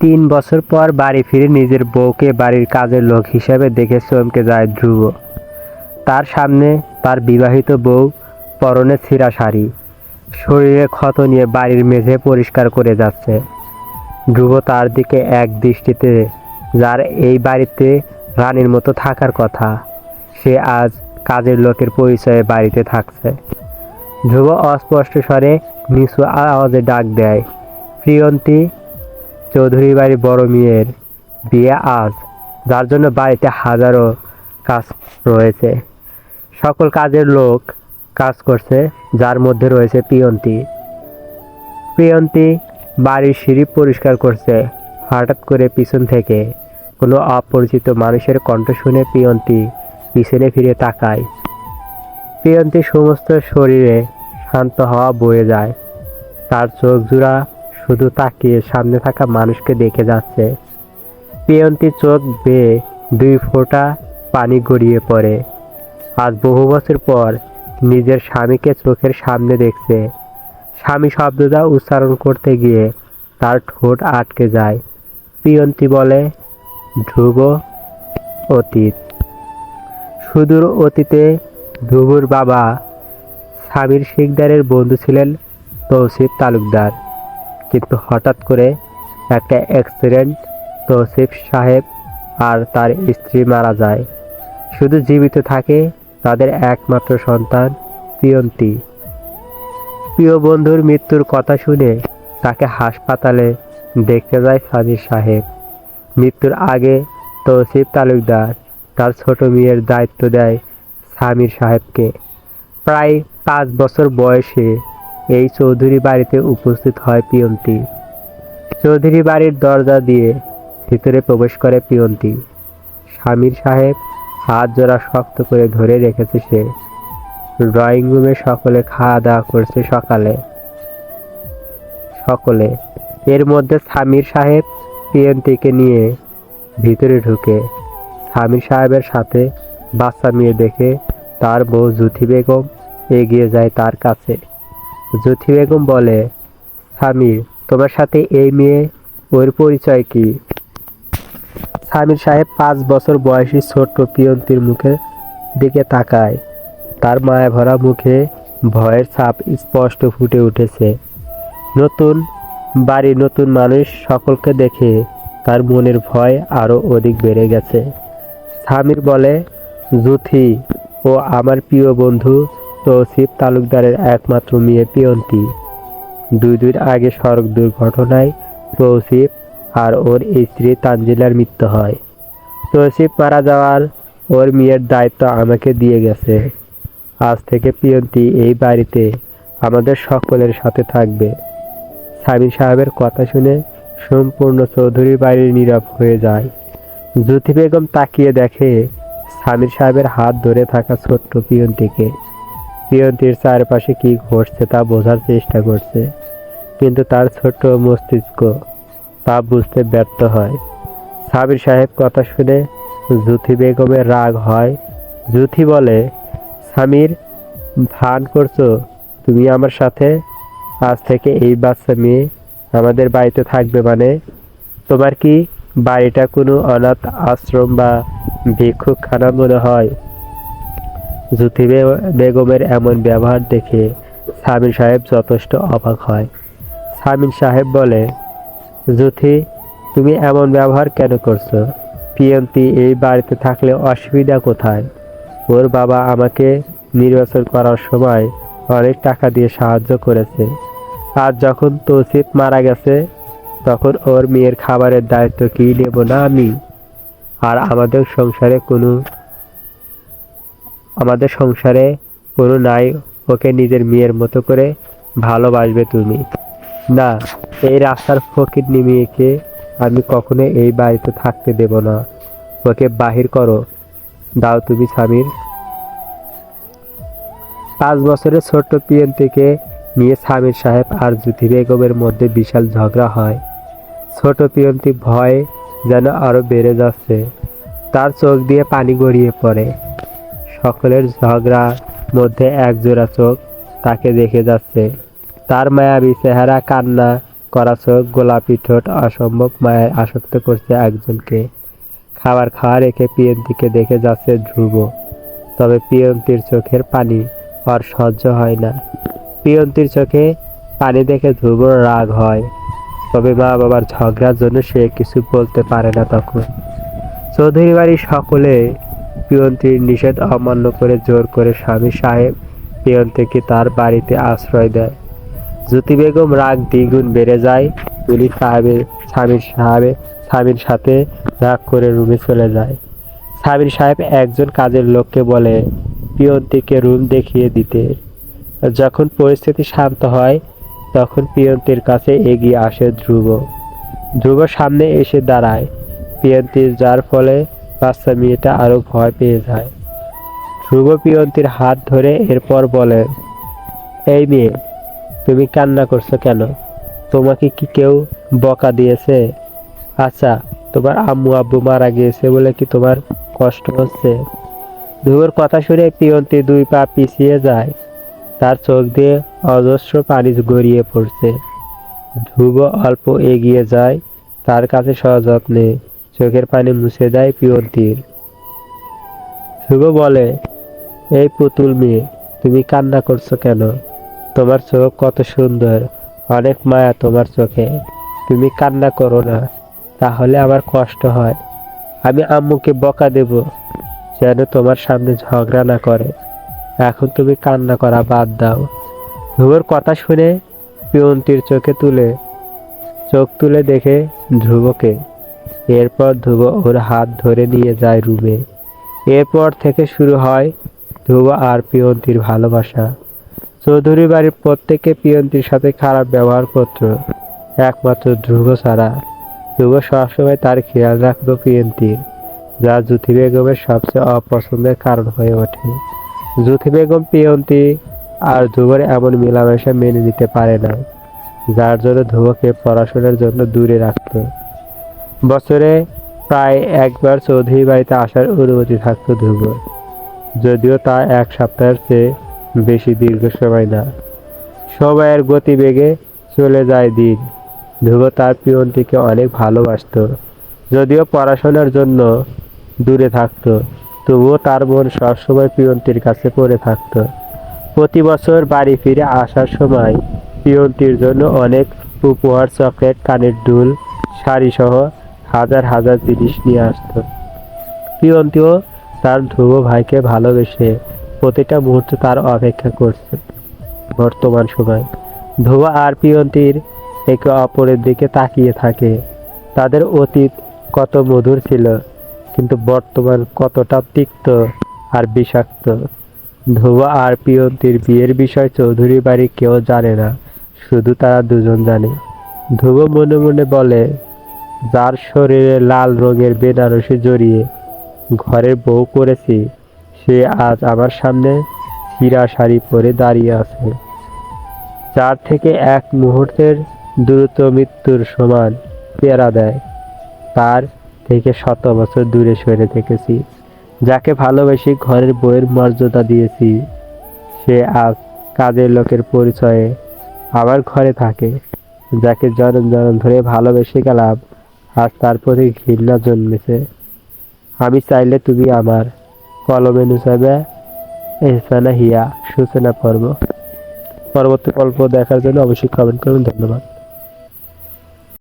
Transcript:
তিন বছর পর বাড়ি ফিরে নিজের বউকে বাড়ির কাজের লোক হিসেবে দেখে চমকে যায় ধ্রুব। তার সামনে তার বিবাহিত বউ পরনে ছিঁড়া শাড়ি। শরীরে ক্ষত নিয়ে বাড়ির মেঝে পরিষ্কার করে যাচ্ছে। ধ্রুব তার দিকে এক দৃষ্টিতে, যার এই বাড়িতে রানীর মতো থাকার কথা। সে আজ কাজের লোকের পরিচয়ে বাড়িতে থাকছে। ধ্রুব অস্পষ্ট স্বরে নিচু আওয়াজে ডাক দেয়, প্রিয়ন্তী চৌধুরী বাড়ির বড় মেয়ের বিয়ে আজ, যার জন্য বাড়িতে হাজারো কাজ রয়েছে। সকল কাজের লোক কাজ করছে, যার মধ্যে রয়েছে প্রিয়ন্তী। প্রিয়ন্তী বাড়ির সিঁড়ি পরিষ্কার করছে। হঠাৎ করে পিছন থেকে কোনো অপরিচিত মানুষের কণ্ঠ শুনে প্রিয়ন্তী পিছনে ফিরে তাকায়। প্রিয়ন্তী সমস্ত শরীরে শান্ত হওয়া বয়ে যায়। তার চোখ জোড়া শুধু তাকিয়ে সামনে থাকা মানুষকে দেখে যাচ্ছে। প্রিয়ন্তী চোখ বেয়ে দুই ফোঁটা পানি গড়িয়ে পড়ে। আজ বহু বছর পর নিজের স্বামীকে চোখের সামনে দেখছে। স্বামী শব্দটা উচ্চারণ করতে গিয়ে তার ঠোঁট আটকে যায়। পিয়ন্তি বলে, ধ্রুব অতীত। সুদূর অতীতে ধ্রুবর বাবা স্বামীর শিকদারের বন্ধু ছিলেন তৌসিফ তালুকদার। কিন্তু হঠাৎ করে একটা অ্যাক্সিডেন্ট তৌসিফ সাহেব আর তার স্ত্রী মারা যায়। শুধু জীবিত থাকে তাদের একমাত্র সন্তান প্রিয়ন্তী প্রিয় বন্ধুর মৃত্যুর কথা শুনে তাকে হাসপাতালে দেখতে যায় সাজির সাহেব। মৃত্যুর আগে তৌসিফ তালুকদার তার ছোট মেয়ের দায়িত্ব দেয় সামির সাহেবকে। প্রায় পাঁচ বছর বয়সে এই চৌধুরী বাড়িতে উপস্থিত হয় পিয়ন্তি। চৌধুরী বাড়ির দরজা দিয়ে ভিতরে প্রবেশ করে পিয়ন্তি। স্বামীর সাহেব হাত জোড়া শক্ত করে ধরে রেখেছে সে। ড্রয়িং রুমে সকলে খাওয়া দাওয়া করছে সকালে। সকলে। এর মধ্যে স্বামীর সাহেব পিয়ন্তিকে নিয়ে ভিতরে ঢুকে। স্বামীর সাহেবের সাথে বাচ্চা মেয়ে দেখে তার বউ জুথি বেগম এগিয়ে যায় তার কাছে। জুথি বেগম বলে স্বামীর তোমার সাথে এই মেয়ে, ওর পরিচয় কি? স্বামীর সাহেব পাঁচ বছর বয়সী ছোট্ট পিয়ন্তির মুখের দিকে তাকায়। তার মায়া ভরা মুখে ভয়ের ছাপ স্পষ্ট ফুটে উঠেছে। নতুন বাড়ি নতুন মানুষ সকলকে দেখে তার মনের ভয় আরও অধিক বেড়ে গেছে। স্বামীর বলে জুথি ও আমার প্রিয় বন্ধু তৌসিফ তালুকদারের একমাত্র মেয়ে পিয়ন্তি। দুই দুই আগে সড়ক দুর্ঘটনায় তৌসিফ আর ওর স্ত্রী তানজিলার মৃত্যু হয়। তৌসিফ মারা যাওয়ার ওর মেয়ের দায়িত্ব আমাকে দিয়ে গেছে। আজ থেকে পিয়ন্তি এই বাড়িতে আমাদের সকলের সাথে থাকবে। স্বামী সাহেবের কথা শুনে সম্পূর্ণ চৌধুরী বাড়ি নীরব হয়ে যায়। জ্যোতি বেগম তাকিয়ে দেখে স্বামীর সাহেবের হাত ধরে থাকা ছোট্ট পিয়ন্তিকে। পিয়ন্তির চারপাশে কি ঘটছে তা বোঝার চেষ্টা করছে। কিন্তু তার ছোট্ট মস্তিষ্ক তা বুঝতে ব্যর্থ হয়। সাবির সাহেব কথা শুনে জুথি বেগমের রাগ হয়। জুথি বলে স্বামীর ভান করছ? তুমি আমার সাথে? আজ থেকে এই বাচ্চা মেয়ে আমাদের বাড়িতে থাকবে মানে? তোমার কি বাড়িটা কোনো অনাথ আশ্রম বা ভিক্ষুকখানা মনে হয়? জুথি বেগমের এমন ব্যবহার দেখে সামিন সাহেব যথেষ্ট অবাক হয়। সামিন সাহেব বলে জুথি তুমি এমন ব্যবহার কেন করছ? পিয়ন্তি এই বাড়িতে থাকলে অসুবিধা কোথায়? ওর বাবা আমাকে নির্বাচন করার সময় অনেক টাকা দিয়ে সাহায্য করেছে। আর যখন তৌসিফ মারা গেছে, তখন ওর মেয়ের খাবারের দায়িত্ব কি নেব না আমি? আর আমাদের সংসারে কোনো আমাদের সংসারে কোনো নাই, ওকে নিজের মেয়ের মতো করে ভালোবাসবে তুমি। না, এই রাস্তার ফকির মেয়েকে আমি কখনো এই বাড়িতে থাকতে দেব না। ওকে বাহির করো। দাও তুমি স্বামীর। পাঁচ বছরের ছোট্ট পিয়ন্তিকে নিয়ে স্বামীর সাহেব আর জ্যোতি বেগমের মধ্যে বিশাল ঝগড়া হয়। ছোট পিয়ন্তি ভয় যেন আরও বেড়ে যাচ্ছে। তার চোখ দিয়ে পানি গড়িয়ে পড়ে। সকলের ঝগড়ার মধ্যে এক জোড়া চোখ তাকে দেখে যাচ্ছে। তার মায়াবী চেহারা, কান্না করা চোখ, গোলাপি ঠোঁট অসম্ভব মায়ের আসক্ত করছে একজনকে। খাবার খাওয়া রেখে পিয়ন্তিকে দেখে যাচ্ছে ধ্রুব। তবে পিয়ন্তির চোখের পানি আর সহ্য হয় না। পিয়ন্তির চোখে পানি দেখে ধ্রুবর রাগ হয়। তবে মা বাবার ঝগড়ার জন্য সে কিছু বলতে পারে না তখন। চৌধুরী বাড়ির সকলে পিয়ন্তির নিষেধ অমান্য করে জোর করে স্বামী সাহেব পিয়ন্তিকে তার বাড়িতে আশ্রয় দেয়। জ্যোতি বেগম রাগ দ্বিগুণ বেড়ে যায়। উনি সাহেবের স্বামীর সাহেবে স্বামীর সাথে রাগ করে রুমে চলে যায়। স্বামীর সাহেব একজন কাজের লোককে বলে, পিয়ন্তিকে রুম দেখিয়ে দিতে। যখন পরিস্থিতি শান্ত হয়, তখন পিয়ন্তির কাছে এগিয়ে আসে ধ্রুব। ধ্রুব সামনে এসে দাঁড়ায়। পিয়ন্তির যার ফলে বাচ্চা মেয়েটা আরও ভয় পেয়ে যায়। ধ্রুব পিয়ন্তির হাত ধরে এরপর বলে, এই মেয়ে, তুমি কান্না করছ কেন? তোমাকে কি কেউ বকা দিয়েছে? আচ্ছা তোমার আম্মু আব্বু মারা গিয়েছে বলে কি তোমার কষ্ট হচ্ছে? ধ্রুবর কথা শুনে পিয়ন্তি দুই পা পিছিয়ে যায়। তার চোখ দিয়ে অজস্র পানি গড়িয়ে পড়ছে। ধ্রুব অল্প এগিয়ে যায়, তার কাছে সযত্নে। চোখের পানি মুছে দেয় পিয়ন্তির ধ্রুব বলে, এই পুতুল মেয়ে, তুমি কান্না করছ কেন? তোমার চোখ কত সুন্দর, অনেক মায়া তোমার চোখে। তুমি কান্না করো না, তাহলে আমার কষ্ট হয়। আমি আম্মুকে বকা দেব, যেন তোমার সামনে ঝগড়া না করে। এখন তুমি কান্না করা বাদ দাও। ধ্রুবর কথা শুনে পিয়ন্তির চোখে তুলে, চোখ তুলে দেখে ধ্রুবকে এরপর ধ্রুব ওর হাত ধরে নিয়ে যায় রুমে। এরপর থেকে শুরু হয় ধ্রুব আর পিয়ন্তির ভালোবাসা। চৌধুরী বাড়ির প্রত্যেকে পিয়ন্তির সাথে খারাপ ব্যবহার করত, একমাত্র ধ্রুব ছাড়া। ধ্রুব সবসময় তার খেয়াল রাখতো পিয়ন্তির, যা জ্যোতি বেগমের সবচেয়ে অপছন্দের কারণ হয়ে ওঠে। জ্যোতি বেগম, পিয়ন্তি আর ধ্রুবর এমন মেলামেশা মেনে নিতে পারে না, যার জন্য ধ্রুবকে পড়াশোনার জন্য দূরে রাখত। বছরে প্রায় একবার চৌধুরী বাড়িতে আসার অনুমতি থাকতো ধ্রুবর যদিও তা এক সপ্তাহের চেয়ে বেশি দীর্ঘ সময় না। সময়ের গতিবেগে চলে যায় দিন। ধ্রুব তার পিয়নটিকে অনেক ভালোবাসতো, যদিও পড়াশোনার জন্য দূরে থাকতো। তবুও তার মন সবসময় পিয়নটির কাছে পড়ে থাকতো। প্রতি বছর বাড়ি ফিরে আসার সময় পিয়নটির জন্য অনেক উপহার, চকলেট, কানের দুল শাড়ি সহ হাজার হাজার জিনিস নিয়ে আসতো। পিয়ন্তিও তার ধ্রুব ভাইকে ভালোবেসে প্রতিটা মুহূর্তে তার অপেক্ষা করছে বর্তমান সময়। ধ্রুব আর পিয়ন্তির একে অপরের দিকে তাকিয়ে থাকে। তাদের অতীত কত মধুর ছিল, কিন্তু বর্তমান কতটা তিক্ত আর বিষাক্ত। ধ্রুব আর পিয়ন্তির বিয়ের বিষয় চৌধুরী বাড়ি কেউ জানে না, শুধু তারা দুজন জানে। ধ্রুব মনে মনে বলে যার শরীরে লাল রঙের বেনারসি জড়িয়ে ঘরের বউ করেছি, সে আজ আমার সামনে হীরা শাড়ি পরে দাঁড়িয়ে আছে। যার থেকে এক মুহূর্তের দ্রুত মৃত্যুর সমান পেয়ারা দেয়। তার থেকে শত বছর দূরে সরে থেকেছি, যাকে ভালোবেসে ঘরের বইয়ের মর্যাদা দিয়েছি। সে আজ কাজের লোকের পরিচয়ে আবার ঘরে থাকে, যাকে জনম জনম ধরে ভালোবেসে গেলাম। আজ তারপরে ঘৃণা জন্মেছে। আমি চাইলে তুমি আমার কলমে নুসাবে, এহসানা হিয়া সূচনা পর্ব। পরবর্তী গল্প দেখার জন্য অবশ্যই কমেন্ট করুন। ধন্যবাদ।